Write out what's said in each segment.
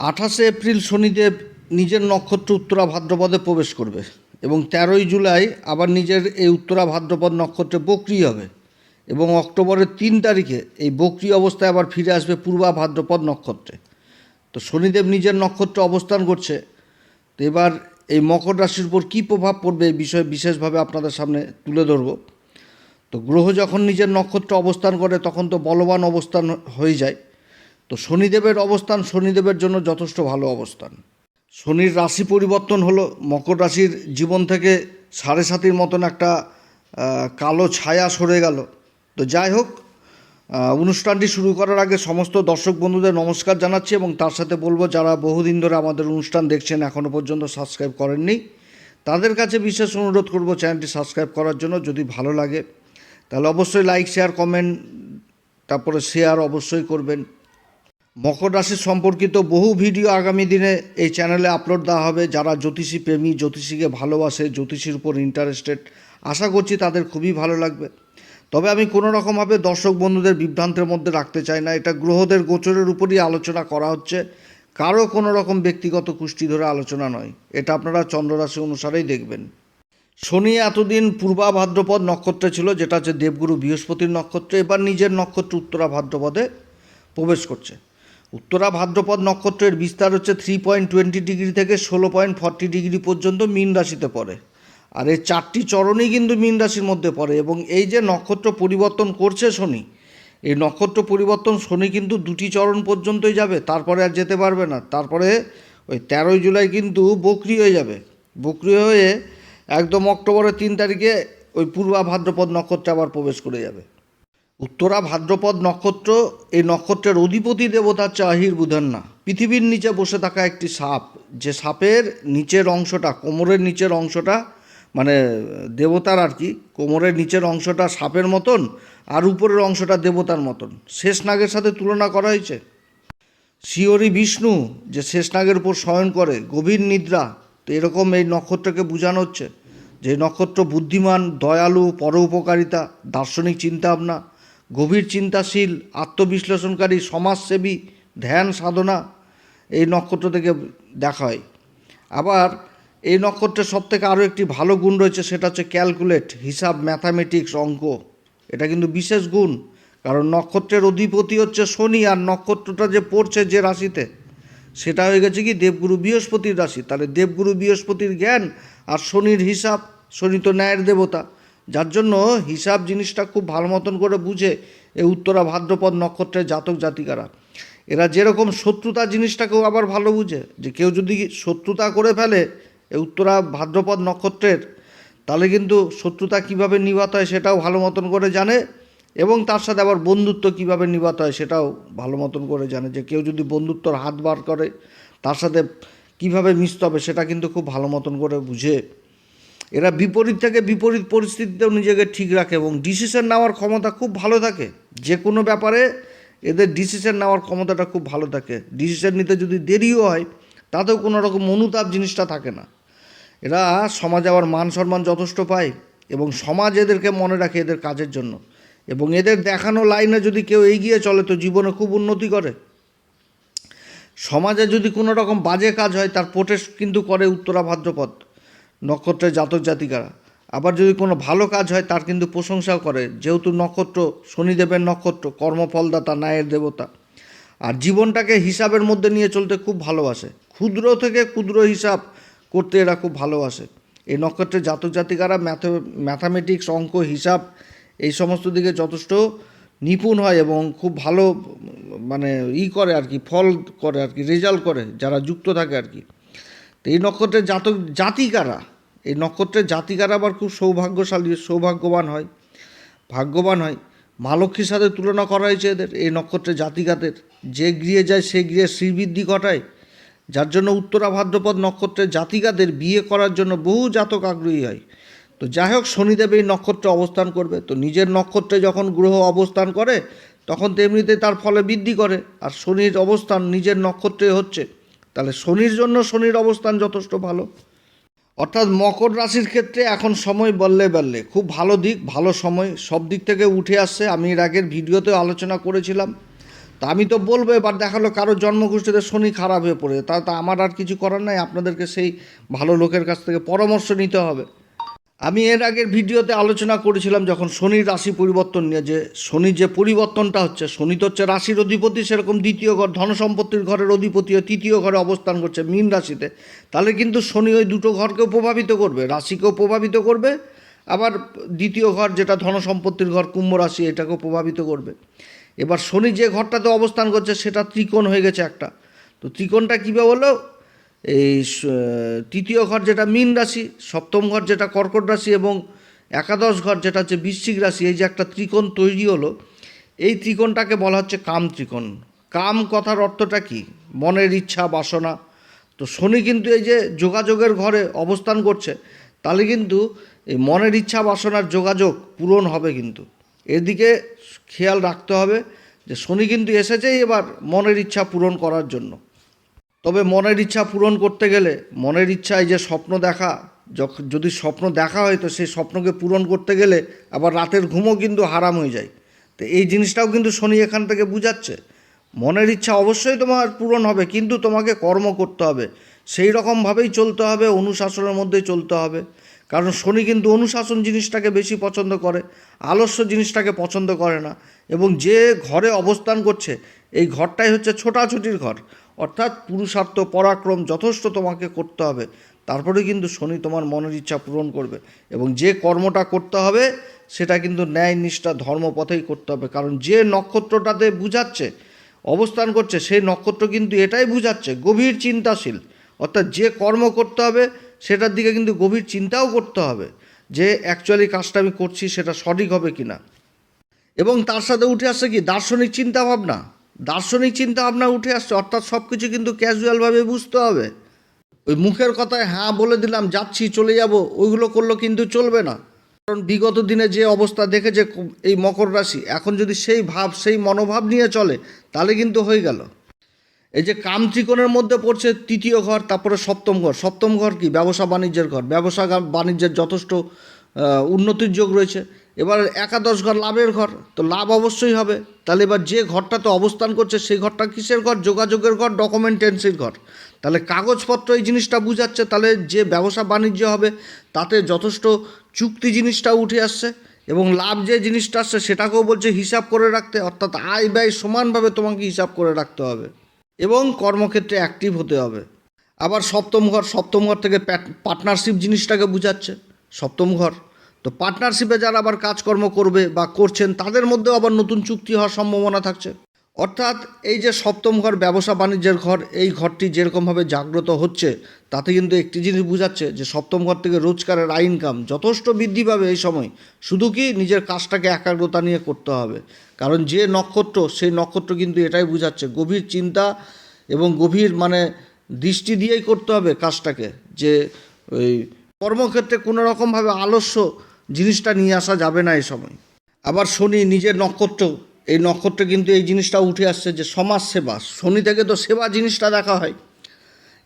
আঠাশে এপ্রিল শনিদেব নিজের নক্ষত্র উত্তরা ভাদ্রপদে প্রবেশ করবে এবং তেরোই জুলাই আবার নিজের এই উত্তরা ভাদ্রপদ নক্ষত্রে বক্রি হবে এবং অক্টোবরের তিন তারিখে এই বক্রি অবস্থায় আবার ফিরে আসবে পূর্বা ভাদ্রপদ নক্ষত্রে। তো শনিদেব নিজের নক্ষত্রে অবস্থান করছে। তো এবার এই মকর রাশির উপর কী প্রভাব পড়বে এই বিষয়ে বিশেষভাবে আপনাদের সামনে তুলে ধরব। তো গ্রহ যখন নিজের নক্ষত্রে অবস্থান করে তখন তো বলবান অবস্থান হয়ে যায়। তো শনিদেবের অবস্থান শনিদেবের জন্য যথেষ্ট ভালো অবস্থান। শনির রাশি পরিবর্তন হলো মকর রাশির জীবন থেকে সাড়ে সাতির মতন একটা কালো ছায়া সরে গেল। তো যাই হোক অনুষ্ঠানটি শুরু করার আগে সমস্ত দর্শক বন্ধুদের নমস্কার জানাচ্ছি এবং তার সাথে বলব, যারা বহুদিন ধরে আমাদের অনুষ্ঠান দেখছেন এখনও পর্যন্ত সাবস্ক্রাইব করেননি, তাদের কাছে বিশেষ অনুরোধ করব চ্যানেলটি সাবস্ক্রাইব করার জন্য যদি ভালো লাগে। তাহলে অবশ্যই লাইক, শেয়ার, কমেন্ট, তারপরে শেয়ার অবশ্যই করবেন। মকর রাশি সম্পর্কিত বহু ভিডিও আগামী দিনে এই চ্যানেলে আপলোড দেওয়া হবে। যারা জ্যোতিষী প্রেমী, জ্যোতিষীকে ভালোবাসে, জ্যোতিষীর উপর ইন্টারেস্টেড আশা করছি তাদের খুবই ভালো লাগবে। তবে আমি কোনো রকমভাবে দর্শক বন্ধুদের বিভ্রান্তের মধ্যে রাখতে চাই না। এটা গ্রহদের গোচরের উপরই আলোচনা করা হচ্ছে। কারও কোনো রকম ব্যক্তিগত কুষ্টি ধরে আলোচনা নয়। এটা আপনারা চন্দ্ররাশি অনুসারেই দেখবেন। শনি এতদিন পূর্বা ভাদ্রপদ নক্ষত্রে ছিল, যেটা হচ্ছে দেবগুরু বৃহস্পতির নক্ষত্র। এবার নিজের নক্ষত্র উত্তরা ভাদ্রপদে প্রবেশ করছে। উত্তরা ভাদ্রপদ নক্ষত্রের বিস্তার হচ্ছে থ্রি পয়েন্ট টোয়েন্টি ডিগ্রি থেকে ষোলো পয়েন্ট ফর্টি ডিগ্রি পর্যন্ত মীন রাশিতে পড়ে। আর এই চারটি চরণই কিন্তু মীন রাশির মধ্যে পড়ে এবং এই যে নক্ষত্র পরিবর্তন করছে শনি, এই নক্ষত্র পরিবর্তন শনি কিন্তু দুটি চরণ পর্যন্তই যাবে, তারপরে আর যেতে পারবে না। তারপরে ওই তেরোই জুলাই কিন্তু বকরি হয়ে যাবে। বকরি হয়ে একদম অক্টোবরের তিন তারিখে ওই পূর্বা ভাদ্রপদ নক্ষত্রে আবার প্রবেশ করে যাবে। উত্তরা ভাদ্রপদ নক্ষত্র, এই নক্ষত্রের অধিপতি দেবতা হচ্ছে আহির বুধান্না পৃথিবীর নিচে বসে থাকা একটি সাপ, যে সাপের নিচের অংশটা, কোমরের নিচের অংশটা মানে দেবতার আর কি, কোমরের নিচের অংশটা সাপের মতন আর উপরের অংশটা দেবতার মতন। শেষ নাগের সাথে তুলনা করা হয়েছে। শিওরি বিষ্ণু, যে শেষনাগের উপর শয়ন করে, গভীর নিদ্রা, তো এরকম এই নক্ষত্রকে বোঝানো হচ্ছে। যে নক্ষত্র বুদ্ধিমান, দয়ালু, পরোপকারিতা, দার্শনিক চিন্তাভাবনা গভীর চিন্তাশীল, আত্মবিশ্লেষণকারী, সমাজসেবী, ধ্যান সাধনা এই নক্ষত্র থেকে দেখা হয়। আবার এই নক্ষত্রের সব থেকে আরও একটি ভালো গুণ রয়েছে সেটা হচ্ছে ক্যালকুলেট, হিসাব, ম্যাথামেটিক্স অঙ্ক। এটা কিন্তু বিশেষ গুণ, কারণ নক্ষত্রের অধিপতি হচ্ছে শনি আর নক্ষত্রটা যে পড়ছে যে রাশিতে, সেটা হয়ে গেছে কি দেবগুরু বৃহস্পতির রাশি। তাহলে দেবগুরু বৃহস্পতির জ্ঞান আর শনির হিসাব, শনি তো ন্যায়ের দেবতা। যার জন্য হিসাব জিনিসটা খুব ভালো মতন করে বুঝে এই উত্তরা ভাদ্রপদ নক্ষত্রের জাতক জাতিকারা। এরা যেরকম শত্রুতা জিনিসটাকেও আবার ভালো বুঝে যে কেউ যদি শত্রুতা করে ফেলে এই উত্তরা ভাদ্রপদ নক্ষত্রের, তাহলে কিন্তু শত্রুতা কীভাবে নিবাত হয় সেটাও ভালো মতন করে জানে এবং তার সাথে আবার বন্ধুত্ব কীভাবে নিবাত হয় সেটাও ভালো মতন করে জানে যে কেউ যদি বন্ধুত্বর হাত বার করে, তার সাথে কীভাবে মিশতে হবে সেটা কিন্তু খুব ভালো মতন করে বুঝে এরা বিপরীত থেকে বিপরীত পরিস্থিতিতেও নিজেকে ঠিক রাখে এবং ডিসিশন নেওয়ার ক্ষমতা খুব ভালো থাকে। যে কোনো ব্যাপারে এদের ডিসিশন নেওয়ার ক্ষমতাটা খুব ভালো থাকে। ডিসিশন নিতে যদি দেরিও হয়, তাতেও কোনো রকম অনুতাপ জিনিসটা থাকে না। এরা সমাজে আবার মান সম্মান যথেষ্ট পায় এবং সমাজ এদেরকে মনে রাখে এদের কাজের জন্য। এবং এদের দেখানো লাইনে যদি কেউ এগিয়ে চলে, তো জীবনে খুব উন্নতি করে। সমাজে যদি কোনো রকম বাজে কাজ হয়, তার প্রোটেস্ট কিন্তু করে উত্তরা ভাদ্রপদ নক্ষত্রের জাতক জাতিকারা। আবার যদি কোনো ভালো কাজ হয়, তার কিন্তু প্রশংসাও করে। যেহেতু নক্ষত্র, শনিদেবের নক্ষত্র, কর্মফলদাতা, ন্যায়ের দেবতা। আর জীবনটাকে হিসাবের মধ্যে নিয়ে চলতে খুব ভালোবাসে। ক্ষুদ্র থেকে ক্ষুদ্র হিসাব করতে এরা খুব ভালোবাসে। এই নক্ষত্রের জাতক জাতিকারা ম্যাথ, ম্যাথামেটিক্স, অঙ্ক, হিসাব, এই সমস্ত দিকে যথেষ্ট নিপুণ হয় এবং খুব ভালো মানে ই করে আর কি, ফল করে আর কি, রেজাল্ট করে, যারা যুক্ত থাকে আর কি। তো এই নক্ষত্রের জাতক, জাতিকারা, এই নক্ষত্রের জাতিকারা আবার খুব সৌভাগ্যশালী, সৌভাগ্যবান হয়, ভাগ্যবান হয়। মা লক্ষ্মীর সাথে তুলনা করা হয়েছে এদের, এই নক্ষত্রের জাতিকাদের। যে গৃহে যায়, সে গৃহে শ্রীবৃদ্ধি ঘটায়। যার জন্য উত্তরা ভাদ্রপদ নক্ষত্রের জাতিকাদের বিয়ে করার জন্য বহু জাতক আগ্রহী হয়। তো যাই হোক, শনিদেব এই নক্ষত্রে অবস্থান করবে। তো নিজের নক্ষত্রে যখন গ্রহ অবস্থান করে, তখন তেমনিতে তার ফলে বৃদ্ধি করে। আর শনির অবস্থান নিজের নক্ষত্রে হচ্ছে। তাহলে শনির জন্য শনির অবস্থান যথেষ্ট ভালো। অর্থাৎ মকর রাশির ক্ষেত্রে এখন সময় বললে বললে, খুব ভালো দিক, ভালো সময়, সব দিক থেকে উঠে আসছে। আমি এর আগের ভিডিওতে আলোচনা করেছিলাম। তা আমি তো বলব, এবার দেখাল কারও জন্মগোষ্ঠীতে শনি খারাপ হয়ে পড়ে। তা তা আমার আর কিছু করার নাই। আপনাদেরকে সেই ভালো লোকের কাছ থেকে পরামর্শ নিতে হবে। আমি এর আগের ভিডিওতে আলোচনা করেছিলাম যখন শনির রাশি পরিবর্তন নিয়ে, যে শনির যে পরিবর্তনটা হচ্ছে, শনি তো হচ্ছে রাশির অধিপতি, সেরকম দ্বিতীয় ঘর ধন সম্পত্তির ঘরের অধিপতি ও তৃতীয় ঘরে অবস্থান করছে মীন রাশিতে। তাহলে কিন্তু শনি ওই দুটো ঘরকেও প্রভাবিত করবে, রাশিকেও প্রভাবিত করবে, আবার দ্বিতীয় ঘর যেটা ধন সম্পত্তির ঘর, কুম্ভ রাশি, এটাকেও প্রভাবিত করবে। এবার শনি যে ঘরটাতে অবস্থান করছে, সেটা ত্রিকোণ হয়ে গেছে একটা। তো ত্রিকোণটা কীভাবে হলো? এই তৃতীয় ঘর যেটা মীন রাশি, সপ্তম ঘর যেটা কর্কট রাশি এবং একাদশ ঘর যেটা হচ্ছে বৃশ্চিক রাশি, এই যে একটা ত্রিকোণ তৈরি হলো, এই ত্রিকোণটাকে বলা হচ্ছে কাম ত্রিকোণ। কাম কথার অর্থটা কি? মনের ইচ্ছা, বাসনা। তো শনি কিন্তু এই যে যোগাযোগের ঘরে অবস্থান করছে, তাহলে কিন্তু এই মনের ইচ্ছা, বাসনার যোগাযোগ পূরণ হবে কিন্তু। এদিকে খেয়াল রাখতে হবে যে শনি কিন্তু এসেছেই এবার মনের ইচ্ছা পূরণ করার জন্য। তবে মনের ইচ্ছা পূরণ করতে গেলে মনের ইচ্ছা এই যে স্বপ্ন দেখা যদি স্বপ্ন দেখা হয় তো সেই স্বপ্নকে পূরণ করতে গেলে আবার রাতের ঘুমও কিন্তু হারাম হয়ে যায়। তো এই জিনিসটাও কিন্তু শনি এখান থেকে বুঝাচ্ছে। মনের ইচ্ছা অবশ্যই তোমার পূরণ হবে, কিন্তু তোমাকে কর্ম করতে হবে। সেই রকমভাবেই চলতে হবে, অনুশাসনের মধ্যেই চলতে হবে। কারণ শনি কিন্তু অনুশাসন জিনিসটাকে বেশি পছন্দ করে, আলস্য জিনিসটাকে পছন্দ করে না। এবং যে ঘরে অবস্থান করছে, এই ঘরটাই হচ্ছে ছোটাছুটির ঘর। অর্থাৎ পুরুষার্থ, পরাক্রম যথেষ্ট তোমাকে করতে হবে। তারপরে কিন্তু শনি তোমার মনের ইচ্ছা পূরণ করবে এবং যে কর্মটা করতে হবে, সেটা কিন্তু ন্যায়, নিষ্ঠা, ধর্মপথেই করতে হবে। কারণ যে নক্ষত্রটাতে বুঝাচ্ছে, অবস্থান করছে, সেই নক্ষত্র কিন্তু এটাই বুঝাচ্ছে, গভীর চিন্তাশীল। অর্থাৎ যে কর্ম করতে হবে, সেটার দিকে কিন্তু গভীর চিন্তাও করতে হবে যে অ্যাকচুয়ালি কাজটা আমি করছি, সেটা সঠিক হবে কি না এবং তার সাথে উঠে আসছে কি? দার্শনিক চিন্তাভাবনা। দার্শনিক চিন্তাভাবনা উঠে আসছে, অর্থাৎ সব কিছু কিন্তু ক্যাজুয়ালভাবে বুঝতে হবে। ওই মুখের কথায় হ্যাঁ বলে দিলাম, যাচ্ছি, চলে যাব, ওইগুলো করলে কিন্তু চলবে না। কারণ বিগত দিনে যে অবস্থা দেখেছে এই মকর রাশি, এখন যদি সেই ভাব, সেই মনোভাব নিয়ে চলে, তাহলে কিন্তু হয়ে গেল। এই যে কাম ত্রিকোণের মধ্যে পড়ছে তৃতীয় ঘর, তারপরে সপ্তম ঘর। সপ্তম ঘর কি? ব্যবসা বাণিজ্যের ঘর। ব্যবসা বাণিজ্যের যথেষ্ট উন্নতির যোগ রয়েছে। এবার একাদশ ঘর লাভের ঘর, তো লাভ অবশ্যই হবে। তাহলে এবার যে ঘরটাতে অবস্থান করছে, সেই ঘরটা কিসের ঘর? যোগাযোগের ঘর ডকুমেন্টেন্সির ঘর। তাহলে কাগজপত্র এই জিনিসটা বুঝাচ্ছে, তাহলে যে ব্যবসা বাণিজ্য হবে, তাতে যথেষ্ট চুক্তি জিনিসটা উঠে আসছে এবং লাভ যে জিনিসটা আসছে, সেটাকেও বলছে হিসাব করে রাখতে, অর্থাৎ আয় ব্যয় সমানভাবে তোমাকে হিসাব করে রাখতে হবে এবং কর্মক্ষেত্রে অ্যাক্টিভ হতে হবে। আবার সপ্তম ঘর সপ্তম ঘর থেকে পার্টনারশিপ জিনিসটাকে বুঝাচ্ছে, সপ্তম ঘর। তো পার্টনারশিপে যারা আবার কাজকর্ম করবে বা করছেন, তাদের মধ্যেও আবার নতুন চুক্তি হওয়ার সম্ভাবনা থাকছে। অর্থাৎ এই যে সপ্তম ঘর, ব্যবসা বাণিজ্যের ঘর, এই ঘরটি যেরকমভাবে জাগ্রত হচ্ছে, তাতে কিন্তু একটি জিনিস বোঝাচ্ছে যে সপ্তম ঘর থেকে রোজগারের আয় ইনকাম যথেষ্ট বৃদ্ধি পাবে এই সময়। শুধু কি নিজের কাজটাকে একাগ্রতা নিয়ে করতে হবে। কারণ যে নক্ষত্র, সেই নক্ষত্র কিন্তু এটাই বোঝাচ্ছে। গভীর চিন্তা এবং গভীর মানে দৃষ্টি দিয়েই করতে হবে কাজটাকে। যে ওই কর্মক্ষেত্রে কোনো রকমভাবে আলস্য জিনিসটা নিয়ে আসা যাবে না এই সময়। আবার শনি নিজের নক্ষত্র, এই নক্ষত্রে কিন্তু এই জিনিসটা উঠে আসছে যে সমাজ সেবা। শনি থেকে তো সেবা জিনিসটা দেখা হয়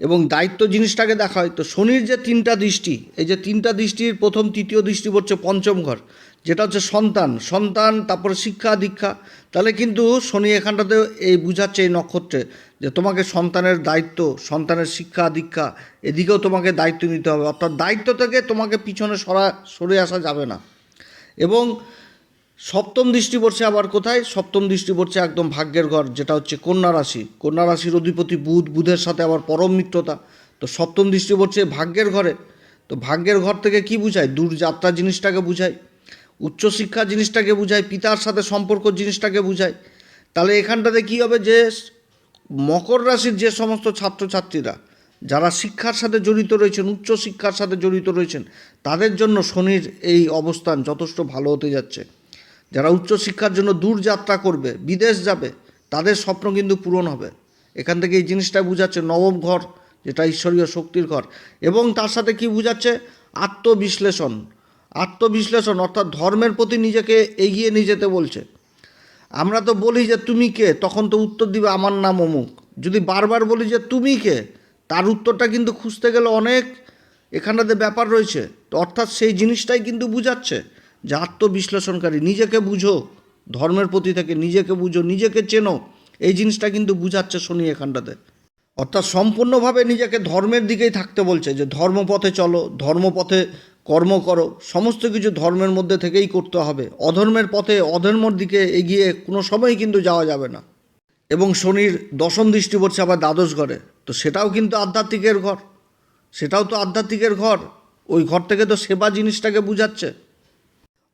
এবং দায়িত্ব জিনিসটাকে দেখা হয়। তো শনির যে তিনটা দৃষ্টি, এই যে তিনটা দৃষ্টির প্রথম, তৃতীয় দৃষ্টি পড়ছে পঞ্চম ঘর। যেটা হচ্ছে সন্তান সন্তান, তারপরে শিক্ষা, দীক্ষা। তাহলে কিন্তু শনি এখানটাতে এই বুঝাচ্ছে এই নক্ষত্রে যে তোমাকে সন্তানের দায়িত্ব, সন্তানের শিক্ষা, দীক্ষা, এদিকেও তোমাকে দায়িত্ব নিতে হবে। অর্থাৎ দায়িত্ব থেকে তোমাকে পিছনে সরা, সরে আসা যাবে না। এবং সপ্তম দৃষ্টি পড়ছে আবার কোথায়? সপ্তম দৃষ্টি পড়ছে একদম ভাগ্যের ঘর, যেটা হচ্ছে কন্যা রাশি। কন্যা রাশির অধিপতি বুধ, বুধের সাথে আবার পরম মিত্রতা। তো সপ্তম দৃষ্টি পড়ছে ভাগ্যের ঘরে। তো ভাগ্যের ঘর থেকে কি বুঝায়? দূরযাত্রা জিনিসটাকে বুঝায়। উচ্চশিক্ষা জিনিসটাকে বুঝায়, পিতার সাথে সম্পর্ক জিনিসটাকে বুঝায়। তাহলে এখানটাতে কি হবে যে, মকর রাশির যে সমস্ত ছাত্রছাত্রীরা, যারা শিক্ষার সাথে জড়িত রয়েছেন উচ্চ শিক্ষার সাথে জড়িত রয়েছেন, তাদের জন্য শনির এই অবস্থান যথেষ্ট ভালো হতে যাচ্ছে। যারা উচ্চশিক্ষার জন্য দূর যাত্রা করবে, বিদেশ যাবে, তাদের স্বপ্ন কিন্তু পূরণ হবে। এখান থেকে এই জিনিসটা বুঝাচ্ছে নবম ঘর, যেটা ঈশ্বরীয় শক্তির ঘর। এবং তার সাথে কি বুঝাচ্ছে? আত্মবিশ্লেষণ। আত্মবিশ্লেষণ, অর্থাৎ ধর্মের প্রতি নিজেকে এগিয়ে নিয়ে যেতে বলছে। আমরা তো বলি যে, তুমি কে? তখন তো উত্তর দিবে, আমার নাম অমুক। যদি বারবার বলি যে, তুমি কে? তার উত্তরটা কিন্তু খুঁজতে গেলে অনেক এখানটাতে ব্যাপার রয়েছে। তো অর্থাৎ সেই জিনিসটাই কিন্তু বুঝাচ্ছে যে, আত্মবিশ্লেষণকারী, নিজেকে বুঝো, ধর্মের প্রতি থেকে নিজেকে বুঝো, নিজেকে চেনো। এই জিনিসটা কিন্তু বুঝাচ্ছে শনি এখানটাতে। অর্থাৎ সম্পূর্ণভাবে নিজেকে ধর্মের দিকেই থাকতে বলছে যে, ধর্মপথে চলো, ধর্মপথে কর্ম করো, সমস্ত কিছু ধর্মের মধ্যে থেকেই করতে হবে। অধর্মের পথে অধর্মর দিকে এগিয়ে কোনো সময়ই কিন্তু যাওয়া যাবে না। এবং শনির দশম দৃষ্টি পড়ছে আবার দ্বাদশ ঘরে। তো সেটাও কিন্তু আধ্যাত্মিকের ঘর। সেটাও তো আধ্যাত্মিকের ঘর। ওই ঘর থেকে তো সেবা জিনিসটাকে বুঝাচ্ছে।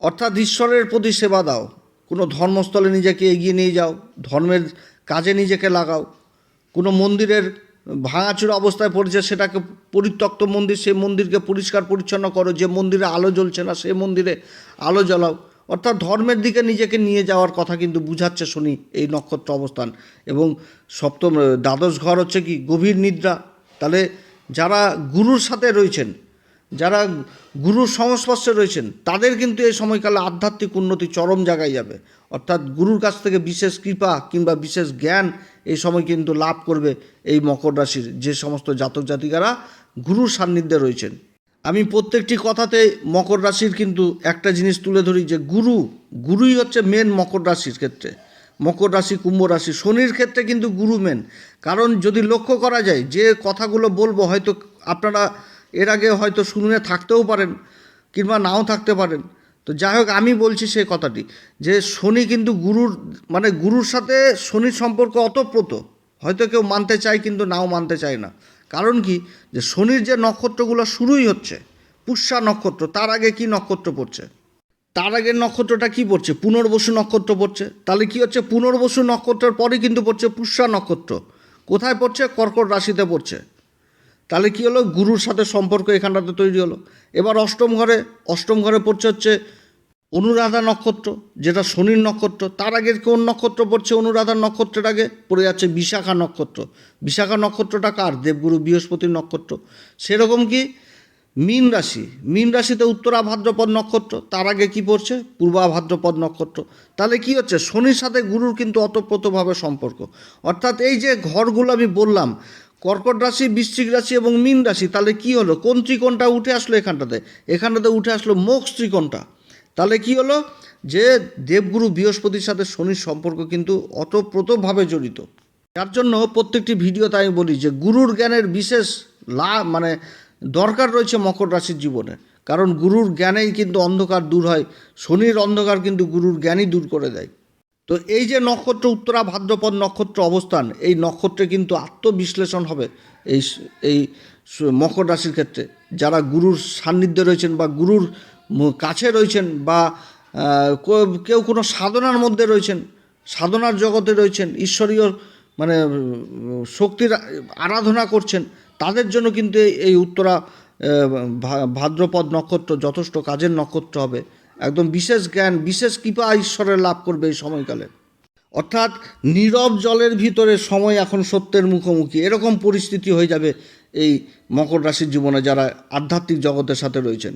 অর্থাৎ ঈশ্বরের প্রতি সেবা দাও। কোনো ধর্মস্থলে নিজেকে এগিয়ে নিয়ে যাও। ধর্মের কাজে নিজেকে লাগাও। কোনো মন্দিরের ভাঙাচুরা অবস্থায় পড়েছে, সেটাকে পরিত্যক্ত মন্দির, সেই মন্দিরকে পরিষ্কার পরিচ্ছন্ন করো, যে মন্দিরে আলো জ্বলছে না, সেই মন্দিরে আলো জ্বালাও। অর্থাৎ ধর্মের দিকে নিজেকে নিয়ে যাওয়ার কথা কিন্তু বুঝাচ্ছে শুনি এই নক্ষত্র অবস্থান। এবং সপ্তম, দ্বাদশ ঘর হচ্ছে কি? গভীর নিদ্রা। তাহলে যারা গুরুর সাথে রয়েছেন যারা গুরুর সংস্পর্শে রয়েছেন, তাদের কিন্তু এই সময়কালে আধ্যাত্মিক উন্নতি চরম জায়গায় যাবে। অর্থাৎ গুরুর কাছ থেকে বিশেষ কৃপা কিংবা বিশেষ জ্ঞান এই সময় কিন্তু লাভ করবে এই মকর রাশির যে সমস্ত জাতক জাতিকারা গুরুর সান্নিধ্যে রয়েছেন। আমি প্রত্যেকটি কথাতে মকর রাশির কিন্তু একটা জিনিস তুলে ধরি যে গুরু, গুরুই হচ্ছে মেন মকর রাশির ক্ষেত্রে। মকর রাশি, কুম্ভ রাশি, শনির ক্ষেত্রে কিন্তু গুরু মেন কারণ যদি লক্ষ্য করা যায়, যে কথাগুলো বলব হয়তো আপনারা এর আগে হয়তো শুনে থাকতেও পারেন কিংবা নাও থাকতে পারেন। তো যাই হোক, আমি বলছি সেই কথাটি যে শনি কিন্তু গুরুর মানে গুরুর সাথে শনির সম্পর্ক অতপ্রত। হয়তো কেউ মানতে চায় কিন্তু নাও মানতে চায় না। কারণ কি? যে শনির যে নক্ষত্রগুলো শুরুই হচ্ছে, পুষ্যা নক্ষত্র, তার আগে কি নক্ষত্র পড়ছে? তার আগের নক্ষত্রটা কি পড়ছে? পুনর্বসু নক্ষত্র পড়ছে। তাহলে কি হচ্ছে? পুনর্বসু নক্ষত্রের পরে কিন্তু পড়ছে পুষ্যা নক্ষত্র। কোথায় পড়ছে? কর্কট রাশিতে পড়ছে। তাহলে কী হলো? গুরুর সাথে সম্পর্ক এখানটাতে তৈরি হলো। এবার অষ্টম ঘরে অষ্টম ঘরে পড়ছে হচ্ছে অনুরাধা নক্ষত্র, যেটা শনির নক্ষত্র। তার আগে কোন নক্ষত্র পড়ছে? অনুরাধা নক্ষত্রের আগে পড়ে যাচ্ছে বিশাখা নক্ষত্র। বিশাখা নক্ষত্রটা কার? দেবগুরু বৃহস্পতির নক্ষত্র। সেরকম কি? মীন রাশি। মীন রাশিতে উত্তরা ভাদ্রপদ নক্ষত্র, তার আগে কি পড়ছে? পূর্বা ভাদ্রপদ নক্ষত্র। তাহলে কি হচ্ছে? শনির সাথে গুরুর কিন্তু অতপ্রতভাবে সম্পর্ক। অর্থাৎ এই যে ঘরগুলো আমি বললাম কর্কট রাশি, বৃশ্চিক রাশি এবং মীন রাশি, তাহলে কি হলো? কোন ত্রিকোণটা উঠে আসলো এখানটাতে? এখানটাতে উঠে আসলো মোক্ষ ত্রিকোণটা। তাহলে কি হলো? যে দেবগুরু বৃহস্পতির সাথে শনির সম্পর্ক কিন্তু অতপ্রতভাবে জড়িত। যার জন্য প্রত্যেকটি ভিডিওতে আমি বলি যে গুরুর জ্ঞানের বিশেষ লাভ মানে দরকার রয়েছে মকর রাশির জীবনে। কারণ গুরুর জ্ঞানেই কিন্তু অন্ধকার দূর হয়, শনির অন্ধকার কিন্তু গুরুর জ্ঞানই দূর করে দেয়। তো এই যে নক্ষত্র উত্তরা, ভাদ্রপদ নক্ষত্র অবস্থান, এই নক্ষত্রে কিন্তু আত্মবিশ্লেষণ হবে এই এই মকর রাশির ক্ষেত্রে। যারা গুরুর সান্নিধ্যে রয়েছেন বা গুরুর কাছে রয়েছেন বা কেউ কোনো সাধনার মধ্যে রয়েছেন, সাধনার জগতে রয়েছেন, ঈশ্বরীয় মানে শক্তির আরাধনা করছেন, তাদের জন্য কিন্তু এই- উত্তরা ভাদ্রপদ নক্ষত্র যথেষ্ট কাজের নক্ষত্র হবে। একদম বিশেষ জ্ঞান, বিশেষ কৃপা ঈশ্বরের লাভ করবে এই সময়কালে। অর্থাৎ নীরব জলের ভিতরে সময় এখন সত্যের মুখোমুখি। এরকম পরিস্থিতি হয়ে যাবে এই মকর রাশির জীবনে যারা আধ্যাত্মিক জগতের সাথে রয়েছেন।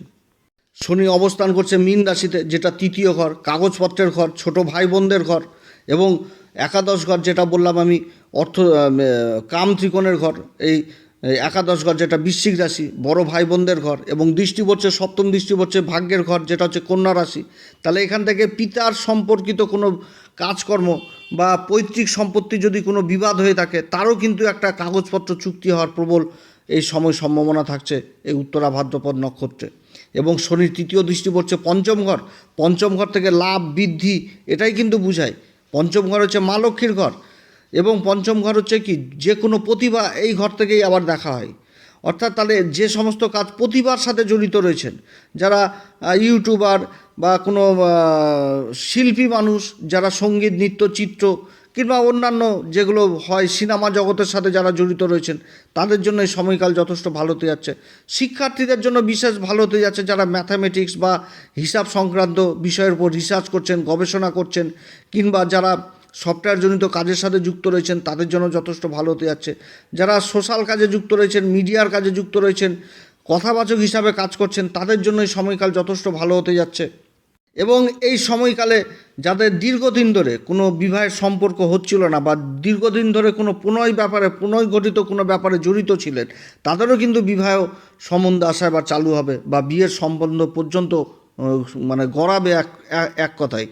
শনি অবস্থান করছে মীন রাশিতে, যেটা তৃতীয় ঘর, কাগজপত্রের ঘর, ছোট ভাই বোনদের ঘর এবং একাদশ ঘর, যেটা বললাম আমি, অর্থ কাম ত্রিকোণের ঘর। এই একাদশ ঘর যেটা বৃশ্চিক রাশি, বড় ভাই বোনদের ঘর এবং দৃষ্টি পড়ছে সপ্তম দৃষ্টি পড়ছে ভাগ্যের ঘর যেটা হচ্ছে কন্যা রাশি, তাহলে এখান থেকে পিতার সম্পর্কিত কোনো কাজকর্ম বা পৈতৃক সম্পত্তি যদি কোনো বিবাদ হয়ে থাকে, তারও কিন্তু একটা কাগজপত্র চুক্তি হওয়ার প্রবল এই সময় সম্ভাবনা থাকছে এই উত্তরা ভাদ্রপদ নক্ষত্রে এবং শনির তৃতীয় দৃষ্টি পড়ছে পঞ্চম ঘর পঞ্চম ঘর থেকে লাভ, বৃদ্ধি এটাই কিন্তু বুঝায়। পঞ্চম ঘর হচ্ছে মা লক্ষ্মীর ঘর এবং পঞ্চম ঘর হচ্ছে কি? যে কোনো প্রতিভা এই ঘর থেকেই আবার দেখা হয়। অর্থাৎ তাহলে যে সমস্ত কাজ প্রতিভার সাথে জড়িত রয়েছেন, যারা ইউটিউবার বা কোনো শিল্পী মানুষ, যারা সংগীত, নৃত্য, চিত্র কিংবা অন্যান্য যেগুলো হয় সিনেমা জগতের সাথে যারা জড়িত রয়েছেন, তাদের জন্য এই সময়কাল যথেষ্ট ভালো হতে যাচ্ছে। শিক্ষার্থীদের জন্য বিশেষ ভালো হতে যাচ্ছে যারা ম্যাথামেটিক্স বা হিসাব সংক্রান্ত বিষয়ের উপর রিসার্চ করছেন, গবেষণা করছেন কিংবা যারা সফটওয়্যার জনিত কাজের সাথে যুক্ত রয়েছেন, তাদের জন্য যথেষ্ট ভালো হতে যাচ্ছে। যারা সোশ্যাল কাজে যুক্ত রয়েছেন, মিডিয়ার কাজে যুক্ত রয়েছেন, কথাবাচক হিসাবে কাজ করছেন, তাদের জন্য এই সময়কাল যথেষ্ট ভালো হতে যাচ্ছে। এবং এই সময়কালে যাদের দীর্ঘদিন ধরে কোনো বিবাহের সম্পর্ক হচ্ছিল না বা দীর্ঘদিন ধরে কোনো প্রণয় ব্যাপারে প্রণয় গঠিত কোনো ব্যাপারে জড়িত ছিলেন, তাদেরও কিন্তু বিবাহ সম্বন্ধ আসা এবার চালু হবে বা বিয়ের সম্বন্ধ পর্যন্ত মানে গড়াবে এক- এক কথায়।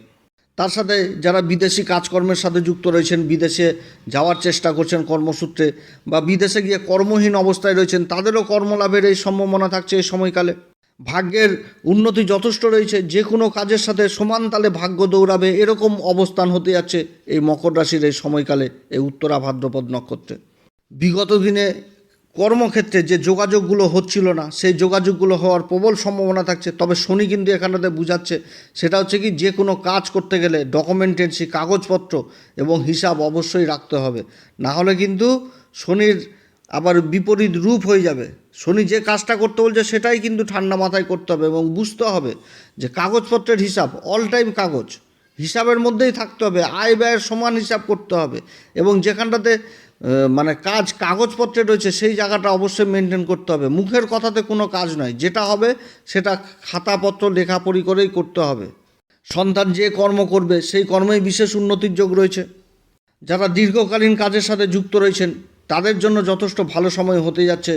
তার সাথে যারা বিদেশি কাজকর্মের সাথে যুক্ত রয়েছেন, বিদেশে যাওয়ার চেষ্টা করছেন কর্মসূত্রে বা বিদেশে গিয়ে কর্মহীন অবস্থায় রয়েছেন, তাদেরও কর্মলাভের এই সম্ভাবনা থাকছে এই সময়কালে। ভাগ্যের উন্নতি যথেষ্ট রয়েছে, যে কোনো কাজের সাথে সমান তালে ভাগ্য দৌড়াবে, এরকম অবস্থান হতে যাচ্ছে এই মকর রাশির এই সময়কালে, এই উত্তরা ভাদ্রপদ নক্ষত্রে। বিগত দিনে কর্মক্ষেত্রে যে যোগাযোগগুলো হচ্ছিল না, সেই যোগাযোগগুলো হওয়ার প্রবল সম্ভাবনা থাকছে। তবে শনি কিন্তু এখানেতে বুঝাচ্ছে, সেটা হচ্ছে কি যে কোনো কাজ করতে গেলে ডকুমেন্টেন্সি, কাগজপত্র এবং হিসাব অবশ্যই রাখতে হবে। না হলে কিন্তু শনির আবার বিপরীত রূপ হয়ে যাবে। শনি যে কাজটা করতে বলছে, সেটাই কিন্তু ঠান্ডা মাথায় করতে হবে এবং বুঝতে হবে যে কাগজপত্রের হিসাব অল টাইম কাগজ, হিসাবের মধ্যেই থাকতে হবে, আয় ব্যয়ের সমান হিসাব করতে হবে এবং যেখানটাতে মানে কাজ কাগজপত্রে রয়েছে, সেই জায়গাটা অবশ্যই মেনটেন করতে হবে। মুখের কথাতে কোনো কাজ নয়, যেটা হবে সেটা খাতাপত্র, লেখাপড়ি করেই করতে হবে। সন্তান যে কর্ম করবে, সেই কর্মেই বিশেষ উন্নতির যোগ রয়েছে। যারা দীর্ঘকালীন কাজের সাথে যুক্ত রয়েছেন তাদের জন্য যথেষ্ট ভালো সময় হতে যাচ্ছে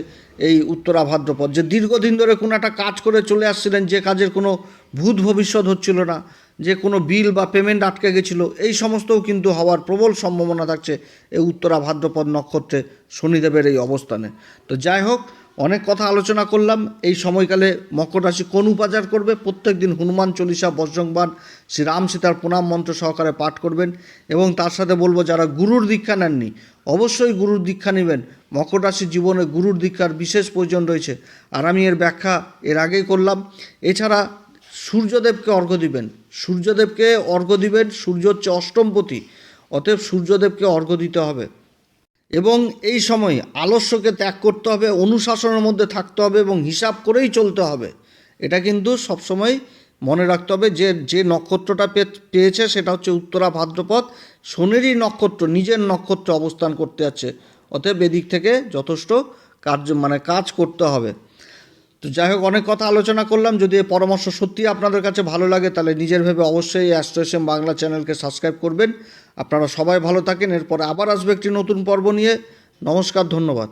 এই উত্তরা ভাদ্রপদ। যে দীর্ঘদিন ধরে কোনো একটা কাজ করে চলে আসছিলেন, যে কাজের কোনো ভূত ভবিষ্যৎ হচ্ছিল না, যে কোনো বিল বা পেমেন্ট আটকে গেছিল, এই সমস্তও কিন্তু হওয়ার প্রবল সম্ভাবনা থাকছে এই উত্তরা ভাদ্রপদ নক্ষত্রে শনিদেবের এই অবস্থানে। তো যাই হোক অনেক কথা আলোচনা করলাম। এই সময়কালে মকর রাশি কোন উপাচার করবে? প্রত্যেক দিন হনুমান চল্লিশা বজ্রংবান শ্রী রাম সীতার প্রণাম মন্ত্র সহকারে পাঠ করবেন এবং তার সাথে বলব, যারা গুরুর দীক্ষা নেননি, অবশ্যই গুরুর দীক্ষা নেবেন। মকর রাশির জীবনে গুরুর দীক্ষার বিশেষ প্রয়োজন রয়েছে। আর আমি এর ব্যাখ্যা এর আগেই করলাম। এছাড়া সূর্যদেবকে অর্ঘ্য দিবেন। সূর্যদেবকে অর্ঘ্য দিবেন। সূর্য হচ্ছে অষ্টমপতি, অতএব সূর্যদেবকে অর্ঘ্য দিতে হবে। এবং এই সময় আলস্যকে ত্যাগ করতে হবে, অনুশাসনের মধ্যে থাকতে হবে এবং হিসাব করেই চলতে হবে। এটা কিন্তু সবসময় মনে রাখতে হবে যে যে নক্ষত্রটা পেয়েছে সেটা হচ্ছে উত্তরা ভাদ্রপদ। শনিরই নক্ষত্র, নিজের নক্ষত্র অবস্থান করতে যাচ্ছে। অতএব এদিক থেকে যথেষ্ট কার্য মানে কাজ করতে হবে। তো যাই হোক, অনেক কথা আলোচনা করলাম। যদি এই পরামর্শ সত্যি আপনাদের কাছে ভালো লাগে, তাহলে নিজের ভেবে অবশ্যই অ্যাস্ট্রোএসএম বাংলা চ্যানেলকে সাবস্ক্রাইব করবেন। আপনারা সবাই ভালো থাকেন, এরপর আবার আসবে একটি নতুন পর্ব নিয়ে। নমস্কার, ধন্যবাদ।